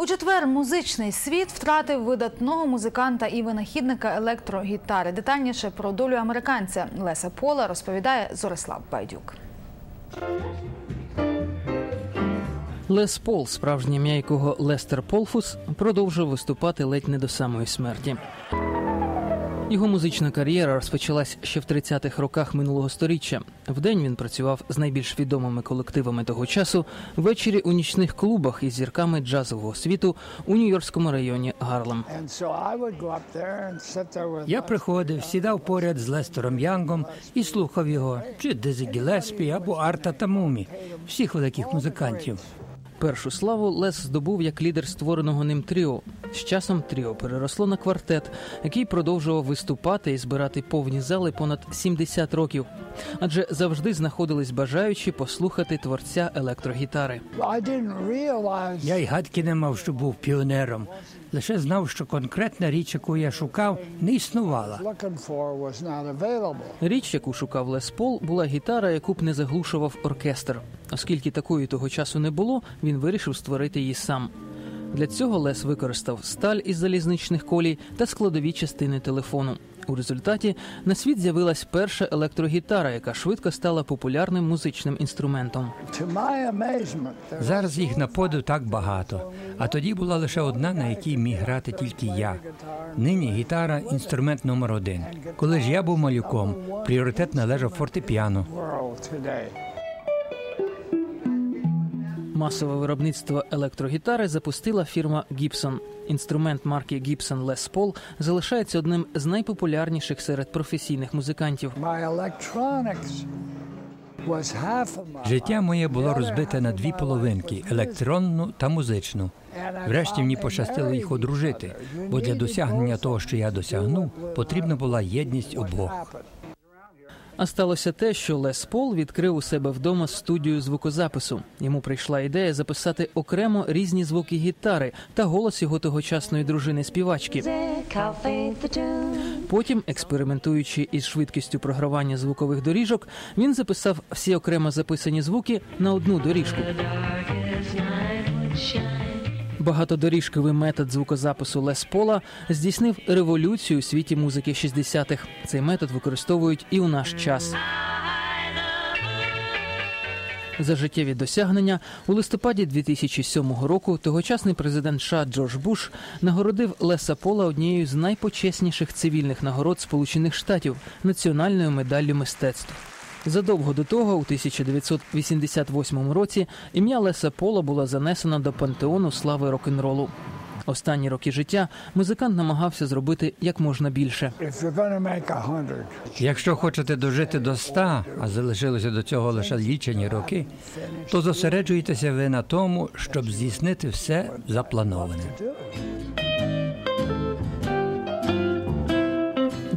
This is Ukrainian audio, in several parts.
У четвер музичний світ втратив видатного музиканта і винахідника електрогітари. Детальніше про долю американця Леса Пола розповідає Зорислав Байдюк. Лес Пол, справжнє ім'я якого Лестер Полфус, продовжив виступати ледь не до самої смерті. Його музична кар'єра розпочалась ще в 30-х роках минулого століття. Вдень він працював з найбільш відомими колективами того часу, ввечері у нічних клубах із зірками джазового світу у нью-йоркському районі Гарлем. Я приходив, сідав поряд з Лестером Янгом і слухав його, чи Дезі Гілеспі або Арта Тамумі, всіх великих музикантів. Першу славу Лес здобув як лідер створеного ним тріо. З часом тріо переросло на квартет, який продовжував виступати і збирати повні зали понад 70 років. Адже завжди знаходились бажаючі послухати творця електрогітари. Я й гадки не мав, що був піонером. Лише знав, що конкретна річ, яку я шукав, не існувала. Річ, яку шукав Лес Пол, була гітара, яку б не заглушував оркестр. Оскільки такої того часу не було, він вирішив створити її сам. Для цього Лес використав сталь із залізничних колій та складові частини телефону. У результаті на світ з'явилась перша електрогітара, яка швидко стала популярним музичним інструментом. Зараз їх на подив так багато, а тоді була лише одна, на якій міг грати тільки я. Нині гітара інструмент номер один. Коли ж я був малюком, пріоритет належав фортепіано. Масове виробництво електрогітари запустила фірма Gibson. Інструмент марки Gibson Les Paul залишається одним з найпопулярніших серед професійних музикантів. Життя моє було розбите на дві половинки електронну та музичну. Врешті мені пощастило їх одружити, бо для досягнення того, що я досягнув, потрібна була єдність обох. А сталося те, що Лес Пол відкрив у себе вдома студію звукозапису. Йому прийшла ідея записати окремо різні звуки гітари та голос його тогочасної дружини співачки. Потім, експериментуючи із швидкістю програвання звукових доріжок, він записав всі окремо записані звуки на одну доріжку. Багатодоріжковий метод звукозапису Лес Пола здійснив революцію у світі музики 60-х. Цей метод використовують і у наш час. За життєві досягнення у листопаді 2007 року тогочасний президент США Джордж Буш нагородив Леса Пола однією з найпочесніших цивільних нагород Сполучених Штатів національною медаллю мистецтв. Задовго до того, у 1988 році, ім'я Леса Пола було занесено до пантеону слави рок-н-ролу. Останні роки життя музикант намагався зробити як можна більше. Якщо хочете дожити до ста, а залишилося до цього лише лічені роки, то зосереджуйтеся ви на тому, щоб здійснити все заплановане.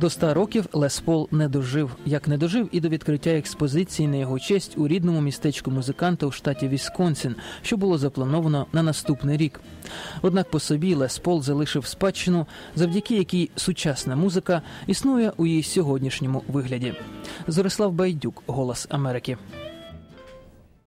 До 100 років Лес Пол не дожив, як не дожив і до відкриття експозиції на його честь у рідному містечку музиканта у штаті Вісконсін, що було заплановано на наступний рік. Однак по собі Лес Пол залишив спадщину, завдяки якій сучасна музика існує у її сьогоднішньому вигляді. Зорислав Байдюк, Голос Америки.